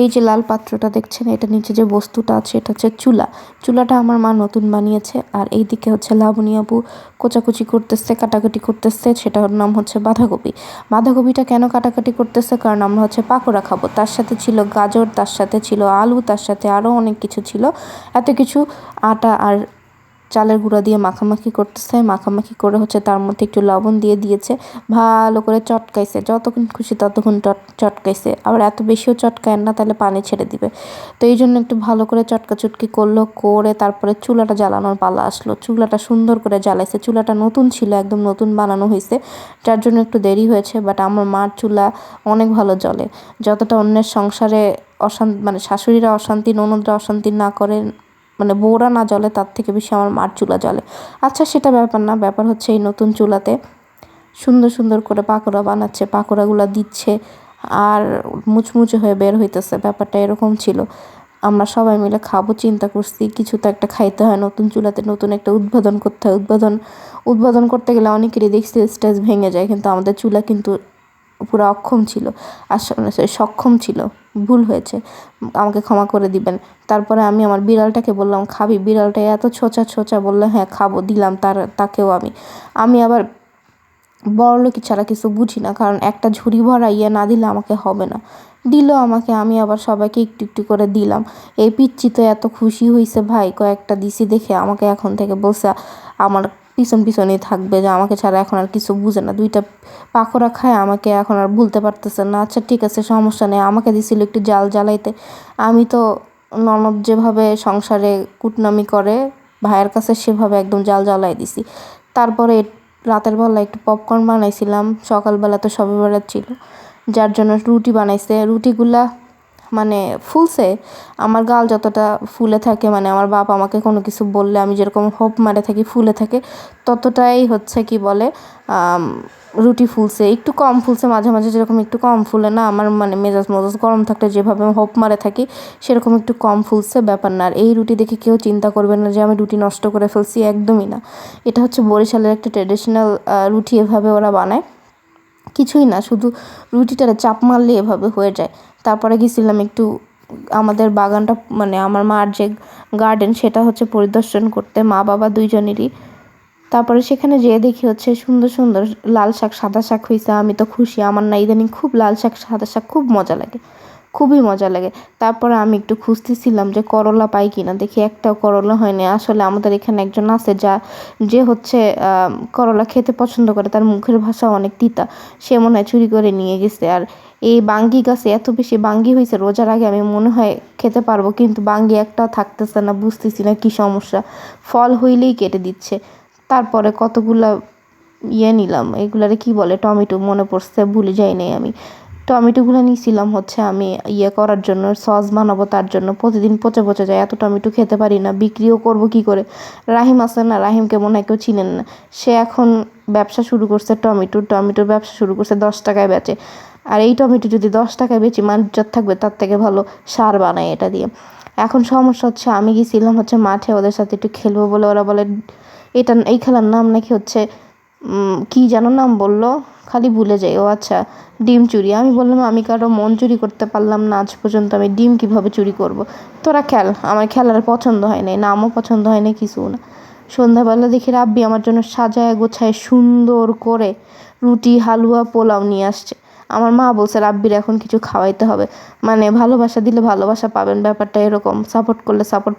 এই যে লাল পাত্রটা দেখছেন, এটা নিচে যে বস্তুটা আছে, এটা হচ্ছে চুলা। চুলাটা আমার মা নতুন বানিয়েছে আর এই দিকে হচ্ছে লাবণী আপু কোচাকুচি করতেছে, কাটাকাটি করতেছে, সেটার নাম হচ্ছে বাঁধাকপি। বাঁধাকপিটা কেন কাটাকাটি করতেছে? কারণ আমরা হচ্ছে পাকোড়া খাব। তার সাথে ছিল গাজর, তার সাথে ছিল আলু, তার সাথে আরও অনেক কিছু ছিল। এত কিছু, আটা আর চালের গুঁড়া দিয়ে মাখামাখি করতেছে। মাখামাখি করে হচ্ছে তার মধ্যে একটু লবণ দিয়ে দিয়েছে। ভালো করে চটকাইছে। যতক্ষণ খুশি ততক্ষণ চটকাইছে। আবার এত বেশিও চটকায় না, তাহলে পানি ছেড়ে দিবে। তো এই জন্য একটু ভালো করে চটকা চটকি করল, করে তারপরে চুলাটা জ্বালানোর পালা আসলো। চুলাটা সুন্দর করে জ্বালাইছে। চুলাটা নতুন ছিল, একদম নতুন বানানো হয়েছে যার জন্য একটু দেরি হয়েছে, বাট আমার মার চুলা অনেক ভালো জ্বলে। যতটা অন্যের সংসারে অশান্তি মানে শাশুড়িরা অশান্তি, ননদরা অশান্তি না করে মানে বউরা না জ্বলে, তার থেকে বেশি আমার মার চুলা জ্বলে। আচ্ছা সেটা ব্যাপার না, ব্যাপার হচ্ছে এই নতুন চুলাতে সুন্দর সুন্দর করে পাকোড়া বানাচ্ছে, পাকোড়াগুলো দিচ্ছে আর মুচমুচে হয়ে বের হইতেছে। ব্যাপারটা এরকম ছিল। আমরা সবাই মিলে খাব, চিন্তা করছি, কিছু তো একটা খাইতে হয় নতুন চুলাতে, নতুন একটা উদ্বোধন করতে হয়। উদ্বোধন উদ্বোধন করতে গেলে অনেকেরই দেখছি স্টেজ ভেঙে যায়, কিন্তু আমাদের চুলা কিন্তু পুরো অক্ষম ছিল আসলে সক্ষম ছিল, ভুল হয়েছে, আমাকে ক্ষমা করে দিবেন। তারপরে আমি আমার বিড়ালটাকে বললাম, খাবি? বিড়ালটা এত ছোচা ছোচা বললে হ্যাঁ খাব, দিলাম তার, তাকেও আমি। আমি আবার বড়লোকি ছাড়া কিছু বুঝি না, কারণ একটা ঝুড়ি ভরা ইয়ে না দিলে আমাকে হবে না। দিল আমাকে, আমি আবার সবাইকে একটু একটু করে দিলাম। এই পিচ্ছি তো এত খুশি হয়েছে ভাই, কয়েকটা দিছি দেখে আমাকে এখন থেকে বলছে, আমার পিছন পিছনেই থাকবে যে আমাকে ছাড়া এখন আর কিছু বুঝে না। দুইটা পাকোড়া খায় আমাকে এখন আর ভুলতে পারতেছে না। আচ্ছা ঠিক আছে, সমস্যা নেই। আমাকে দিছিল একটু জাল জ্বালাইতে। আমি তো ননদ যেভাবে সংসারে কুটনামি করে, ভাইয়ের কাছে সেভাবে একদম জাল জ্বালাই দিছি। তারপরে রাতের বেলা একটু পপকর্ন বানাইছিলাম। সকালবেলা তো সবে বেলা ছিল। যার জন্য রুটি বানাইছে। রুটিগুলা মানে ফুলছে, আমার গাল যতটা ফুলে থাকে মানে আমার বাপ আমাকে কোনো কিছু বললে, আমি যেরকম হোপ মারে থাকি, ফুলে থাকে, ততটাই হচ্ছে কি বলে রুটি ফুলছে। একটু কম ফুলছে, মাঝে মাঝে যেরকম একটু কম ফুলে না, আমার মানে মেজাজ মজাজ গরম থাকলে যেভাবে হোপ মারে থাকি, সেরকম একটু কম ফুলছে, ব্যাপার না। আর এই রুটি দেখে কেউ চিন্তা করবে না যে আমি রুটি নষ্ট করে ফেলছি, একদমই না। এটা হচ্ছে বরিশালের একটা ট্রেডিশনাল রুটি এভাবে ওরা বানায়। কিছুই না, শুধু রুটিটারে চাপ মারলে এভাবে হয়ে যায়। তারপরে গেছিলাম একটু আমাদের বাগানটা মানে আমার মার যে গার্ডেন সেটা হচ্ছে পরিদর্শন করতে, মা বাবা দুইজনেরই। তারপরে সেখানে যেয়ে দেখি হচ্ছে সুন্দর সুন্দর লাল শাক, সাদা শাক হয়েছে আমি তো খুশি, আমার না ইদানিং খুব লাল শাক, সাদা শাক খুব মজা লাগে। খুবই মজা লাগে। তারপরে আমি একটু খুঁজতেছিলাম যে করলা পাই কিনা। দেখি একটাও করলা হয়নি। আসলে আমাদের এখানে একজন আছে যা, যে হচ্ছে করলা খেতে পছন্দ করে। তার মুখের ভাষা অনেক তিতা। সে মনে হয় চুরি করে নিয়ে গেছে। আর এই বাঙ্গি গাছে এত বেশি বাঙ্গি হয়েছে, রোজার আগে আমি মনে হয় খেতে পারব। কিন্তু বাঙ্গি একটাও থাকতেছে না, বুঝতেছি না কী সমস্যা। ফল হইলেই কেটে দিচ্ছে। তারপরে কতগুলা ইয়ে নিলাম। এগুলারে কি বলে? টমেটো মনে পড়ছে, ভুলে যাই নাই আমি। টমেটোগুলো নিয়েছিলাম হচ্ছে আমি ইয়ে করার জন্য, সস বানাবো তার জন্য। প্রতিদিন পচে পচে যায়, এত টমেটো খেতে পারি না, বিক্রিও করব কি করে? রাহিম আছে না? রাহিমকে মনে হয় কেউ চিনেন না। সে এখন ব্যবসা শুরু করছে টমেটোর টমেটোর ব্যবসা শুরু করছে দশ টাকায় বেচে। আর এই টমেটো যদি দশ টাকায় বেচি মানুষজাত থাকবে, তার থেকে ভালো সার বানায় এটা দিয়ে। এখন সমস্যা হচ্ছে, আমি গেছিলাম হচ্ছে মাঠে ওদের সাথে একটু খেলব বলে ওরা বলে, এটা, এই খেলার নাম নাকি হচ্ছে কী যেন নাম বলল? খালি ভুলে যাই। ও আচ্ছা ডিম চুরি। আমি বললাম, আমি কারও মন চুরি করতে পারলাম না, আজ পর্যন্ত আমি ডিম কীভাবে চুরি করব। তোরা খেল, আমার খেলার পছন্দ হয় নাই। নামও পছন্দ হয় না কিছু না। সন্ধ্যাবেলা দেখি রাব্বি আমার জন্য সাজায় গোছায় সুন্দর করে রুটি, হালুয়া, পোলাও নিয়ে আসছে। আমার মা বলছে, রাব্বির এখন কিছু খাওয়াইতে হবে। মানে ভালোবাসা দিলে ভালোবাসা পাবেন, ব্যাপারটা এরকম। সাপোর্ট করলে সাপোর্ট